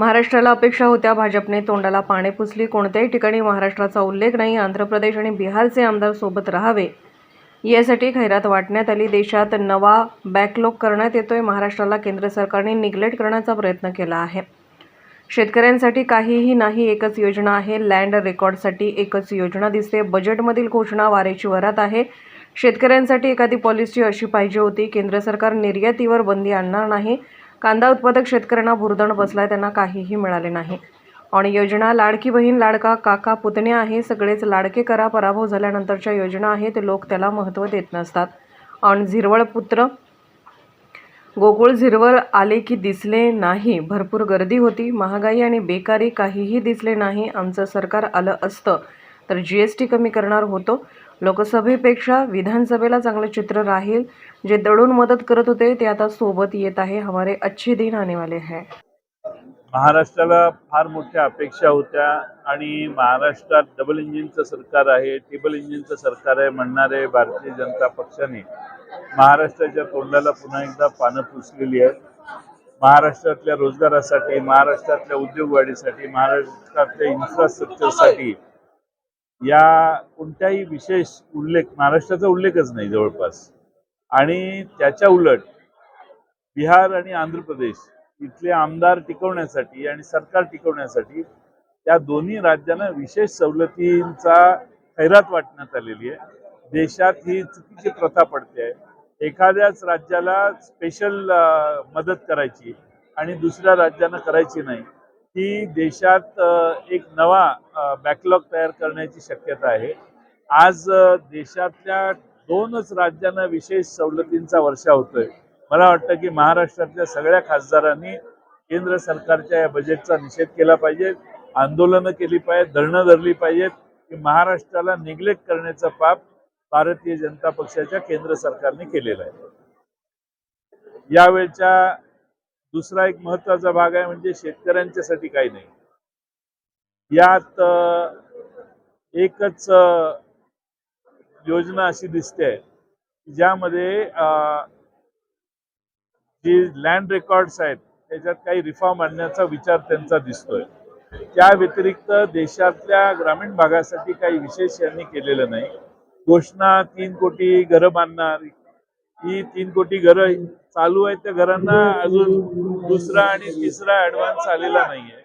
महाराष्ट्राला अपेक्षा होत्या भाजपने तोंडाला पाने पुसली. कोणत्याही ठिकाणी महाराष्ट्राचा उल्लेख नाही. आंध्र प्रदेश आणि बिहारचे आमदार सोबत राहावे. यासाठी खैरात वाटण्यात आली. देशात नवा बॅकलॉग करण्यात येतोय. महाराष्ट्राला केंद्र सरकारने निग्लेक्ट करण्याचा प्रयत्न केला आहे. शेतकऱ्यांसाठी काहीही नाही एकच योजना आहे. लँड रेकॉर्डसाठी एकच योजना दिसते. बजेटमधील घोषणा वारेची वरात आहे. शेतकऱ्यांसाठी एखादी पॉलिसी अशी पाहिजे होती. केंद्र सरकार निर्यातीवर बंदी आणणार नाही. कांदा उत्पादक शेतकऱ्यांना भुर्दण बसलाय त्यांना काहीही मिळाले नाही. आणि योजना लाडकी बहीण लाडका काका पुतण्या आहे सगळेच लाडके करा पराभव झाल्यानंतरच्या योजना आहेत लोक त्याला महत्त्व देत नसतात. आणि झिरवळ पुत्र गोकुळ झिरवळ आले की दिसले नाही भरपूर गर्दी होती महागाई आणि बेकारी काहीही दिसले नाही आमचं सरकार आलं असतं. तर जी एस टी कमी करणार होतो. लोकसभेपेक्षा विधानसभेला चांगलं चित्र राहील. जे दडून मदत करत होते ते आता सोबत येत आहे. हमारे अच्छे दिन आने वाले है. महाराष्ट्राला फार मोठ्या अपेक्षा होत्या आणि महाराष्ट्रात डबल इंजिनचं सरकार आहे ट्रिबल इंजिनचं सरकार आहे म्हणणारे भारतीय जनता पक्षाने महाराष्ट्राच्या तोंडाला पुन्हा एकदा पानं पुसलेली आहेत. महाराष्ट्रातल्या रोजगारासाठी महाराष्ट्रातल्या उद्योगवाढीसाठी महाराष्ट्रातल्या इन्फ्रास्ट्रक्चरसाठी या कोणत्याही विशेष उल्लेख महाराष्ट्राचा उल्लेखच नाही जवळपास. आणि त्याच्या उलट बिहार आणि आंध्र प्रदेश इथले आमदार टिकवण्यासाठी आणि सरकार टिकवण्यासाठी त्या दोन्ही राज्यांना विशेष सवलतींचा खैरात वाटण्यात आलेली आहे. देशात ही चुकीची प्रथा पडते. आहे एखाद्याच राज्याला स्पेशल मदत करायची आणि दुसऱ्या राज्यानं करायची नाही. ही देशात एक नवा बॅकलॉग तयार करण्याची शक्यता आहे. आज देशातल्या दोनच राज्यांना विशेष सवलतींचा वर्षा होतोय. मला वाटतं की महाराष्ट्रातल्या सगळ्या खासदारांनी केंद्र सरकारच्या या बजेटचा निषेध केला पाहिजे आंदोलनं केली पाहिजेत धरणं धरली पाहिजेत की महाराष्ट्राला निग्लेक्ट करण्याचं पाप भारतीय जनता पक्षाच्या केंद्र सरकारने केलेलं आहे. यावेळच्या दुसरा एक महत्त्वाचा भाग आहे म्हणजे शेतकऱ्यांच्यासाठी काही नाही. यात एकच योजना अशी दिसते ज्यामध्ये जे जी लँड रेकॉर्ड्स आहेत त्याच्यात काही रिफॉर्म आणण्याचा विचार त्यांचा दिसतोय. त्या व्यतिरिक्त देशातल्या ग्रामीण भागासाठी काही विशेष यांनी केलेलं नाही. घोषणा तीन कोटी घरं बांधणार ही तीन कोटी घरं चालू आहेत. त्या घरांना अजून दुसरा आणि तिसरा ऍडव्हान्स आलेला नाहीये.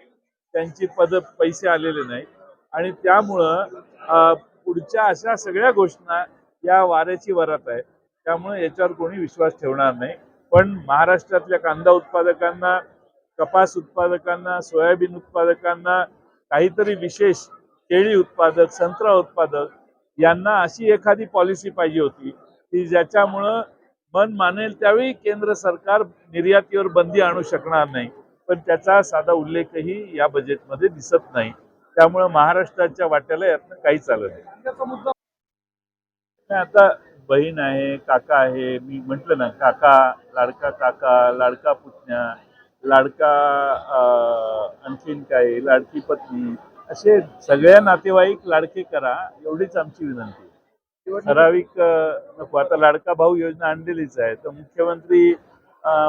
त्यांची पद पैसे आलेले नाहीत. आणि त्यामुळं पुढच्या अशा सगळ्या घोषणा या वाऱ्याची वरात आहे. त्यामुळे याच्यावर कोणी विश्वास ठेवणार नाही. पण महाराष्ट्रातल्या कांदा उत्पादकांना कपास उत्पादकांना सोयाबीन उत्पादकांना काहीतरी विशेष केळी उत्पादक संत्रा उत्पादक यांना अशी एखादी पॉलिसी पाहिजे होती की ज्याच्यामुळं मन मानेल त्यावेळी केंद्र सरकार निर्यातीवर बंदी आणू शकणार नाही. पण त्याचा साधा उल्लेखही या बजेटमध्ये दिसत नाही. त्यामुळे महाराष्ट्राच्या वाट्याला यातनं काहीच चालत नाही. आता बहीण आहे काका आहे मी म्हंटल ना काका लाडका काका लाडका पुतण्या लाडका आणखीन काय लाडकी पत्नी असे सगळ्या नातेवाईक लाडके करा एवढीच आमची विनंती. ठराविक नको आता लाडका भाऊ योजना आणलेलीच आहे तर मुख्यमंत्री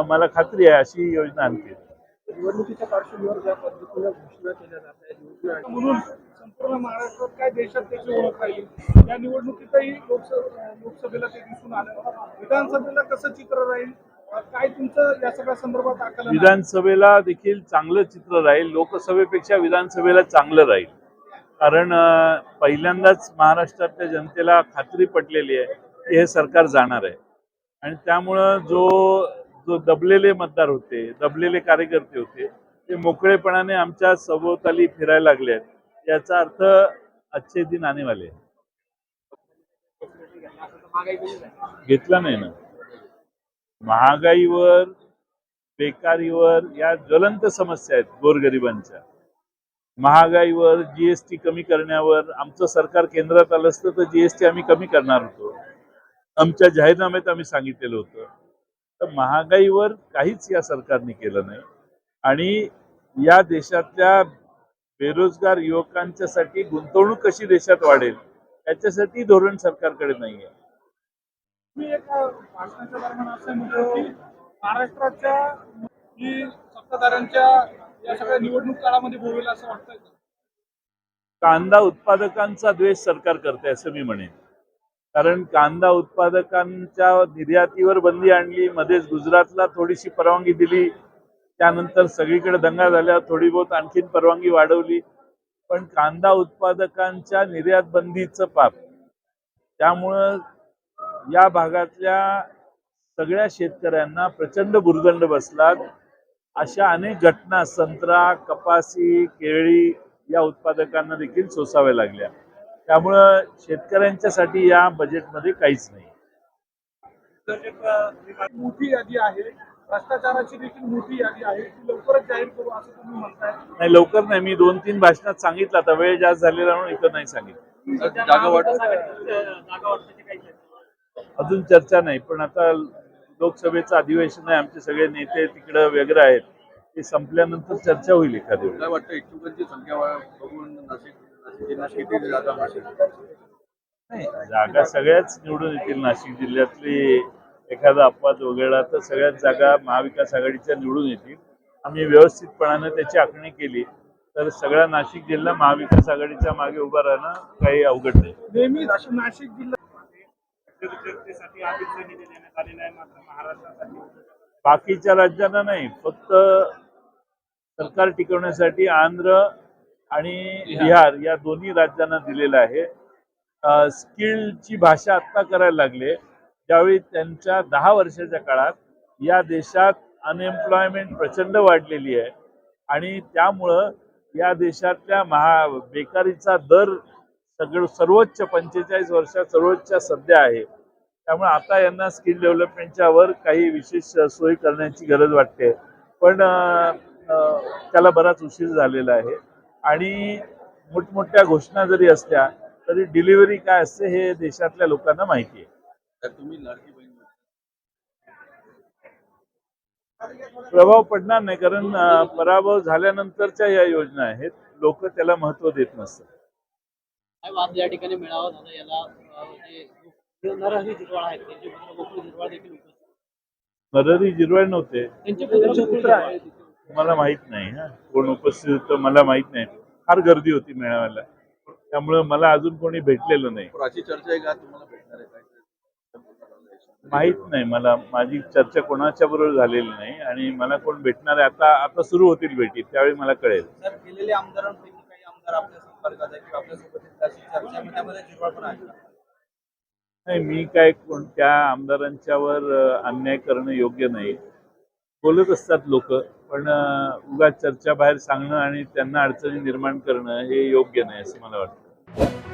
मला खात्री आहे अशी योजना आणतील. निवडणुकीच्या पार्श्वभूमीवर ज्या पद्धतीने घोषणा केल्या जात आहेत योजना म्हणून संपूर्ण महाराष्ट्रात काय देशात त्याची ओळख राहील? या निवडणुकीतही लोकसभा लोकसभेला ते दिसून आलं. विधानसभेला कसं चित्र राहील? अं, काय तुमचं या सगळ्या संदर्भात आकलन आहे? विधानसभेला देखील चांगलं चित्र राहील लोकसभेपेक्षा विधानसभेला चांगलं राहील. कारण पहिल्यांदाच महाराष्ट्रातल्या जनतेला खात्री पटलेली आहे की हे सरकार जाणार आहे. आणि त्यामुळं जो जो दबलेले मतदार होते दबलेले कार्यकर्ते होते ते मोकळेपणाने आमच्या सभोवताली फिरायला लागले आहेत. याचा अर्थ अच्छे दिन आने वाले घेतला नाही ना. महागाईवर बेकारीवर या ज्वलंत समस्या आहेत गोरगरिबांच्या. महागाईवर जीएसटी कमी करण्यावर आमचं सरकार केंद्रात आलं असतं तर जीएसटी आम्ही कमी करणार होतो. आमच्या जाहीरनाम्यात आम्ही सांगितलेलं होतं. तर महागाईवर काहीच या सरकारने केलं नाही. आणि या देशातल्या बेरोजगार युवकांच्यासाठी गुंतवणूक कशी देशात वाढेल याच्यासाठी धोरण सरकारकडे नाही आहे मी भाषणाच्या दरम्यान असं महाराष्ट्राच्या सत्ताधाऱ्यांच्या या सगळ्या निवडणूक काळामध्ये भोवेल असं वाटतंय कांदा उत्पादकांचा द्वेष सरकार करते असं मी म्हणेन. कारण कांदा उत्पादकांच्या निर्यातीवर बंदी आणली मध्येच गुजरातला थोडीशी परवानगी दिली त्यानंतर सगळीकडे दंगा झाल्या थोडी बहुत आणखीन परवानगी वाढवली. पण कांदा उत्पादकांच्या निर्यात बंदीचं पाप. त्यामुळं या भागातल्या सगळ्या शेतकऱ्यांना प्रचंड भुर्दंड बसला अशा अनेक घटना संत्रा कपासी केळी या उत्पादकांना देखील सोसाव्या लागल्या. त्यामुळं शेतकऱ्यांच्यासाठी या बजेटमध्ये काहीच नाही. मोठी यादी आहे. भ्रष्टाचाराची देखील मोठी यादी आहे. ती लवकरच जाहीर करू असं तुम्ही म्हणताय. नाही लवकर नाही. मी दोन तीन भाषणात सांगितलं. आता वेळ जास्त झालेला म्हणून इथं नाही सांगितलं. जागा वाटप अजून चर्चा नाही पण आता लोकसभेचं अधिवेशन आहे आमचे सगळे नेते तिकडं वगैरे आहेत ते संपल्यानंतर चर्चा होईल एखाद्या वेळी. काय वाटतं इच्छुकांची संख्या वा- बघून नाशिक नाशिक जिल्ह्यात किती जागा नाही जागा सगळ्याच निवडून येतील. नाशिक जिल्ह्यातली एखादा अपवाद वगळला तर सगळ्याच जागा महाविकास आघाडीच्या निवडून येतील. आम्ही व्यवस्थितपणानं त्याची आखणी केली तर सगळा नाशिक जिल्हा महाविकास आघाडीच्या मागे उभा राहणं काही अवघड नाही. नेहमीच नाशिक आधीच निधी देण्यात आलेला आहे मात्र महाराष्ट्रासाठी. बाकीच्या राज्यांना नाही फक्त सरकार टिकवण्यासाठी आंध्र आणि बिहार. या दोन्ही राज्यांना दिलेलं आहे. स्किलची भाषा आत्ता करायला लागले ज्यावेळी त्यांच्या दहा वर्षाच्या काळात या देशात अनएम्प्लॉयमेंट प्रचंड वाढलेली आहे आणि त्यामुळं या देशातल्या महा बेकारीचा दर सगळं सर्वोच्च पंचेचाळीस वर्षात सर्वोच्च सध्या आहे. त्यामुळे आता यांना स्किल डेव्हलपमेंटच्या वर काही विशेष सोयी करण्याची गरज वाटते. पण त्याला बराच उशीर झालेला आहे. आणि मोठमोठ्या घोषणा जरी असल्या तरी डिलिव्हरी काय असते हे देशातल्या लोकांना माहिती आहे. तुम्ही प्रभाव पडणार नाही कारण पराभव झाल्यानंतरच्या या योजना आहेत. लोक त्याला महत्त्व देत नसतात. साहेब आज या ठिकाणी मेळावा झाला याला नरहरी जिरवाळ आहेत त्यांचे पुत्र गोकुळ जिरवाळ देखील उपस्थित नरहरी जिरवाळ नव्हते. त्यांचे पुत्र आहेत. मला माहीत नाही हा कोण उपस्थित होतं मला माहीत नाही. फार गर्दी होती मेळाव्याला. त्यामुळं मला अजून कोणी भेटलेलं नाही. पण अशी चर्चा आहे का? तुम्हाला भेटणार आहे काय? माहीत नाही मला. माझी चर्चा कोणाच्या बरोबर झालेली नाही आणि मला कोण भेटणार आहे? आता आता सुरू होतील भेटी. त्यावेळी मला कळेल. आमदारांपैकी काही आमदार आपल्या संपर्कात आहे किंवा आपल्यासोबत आहेत अशी चर्चा आहे. त्यामध्ये पण आहे नाही मी काय कोणत्या आमदारांच्यावर अ, अन्याय करणं योग्य नाही बोलत असतात लोक पण उगा चर्चा बाहेर सांगणं आणि त्यांना अडचणी निर्माण करणं हे योग्य नाही असं मला वाटतं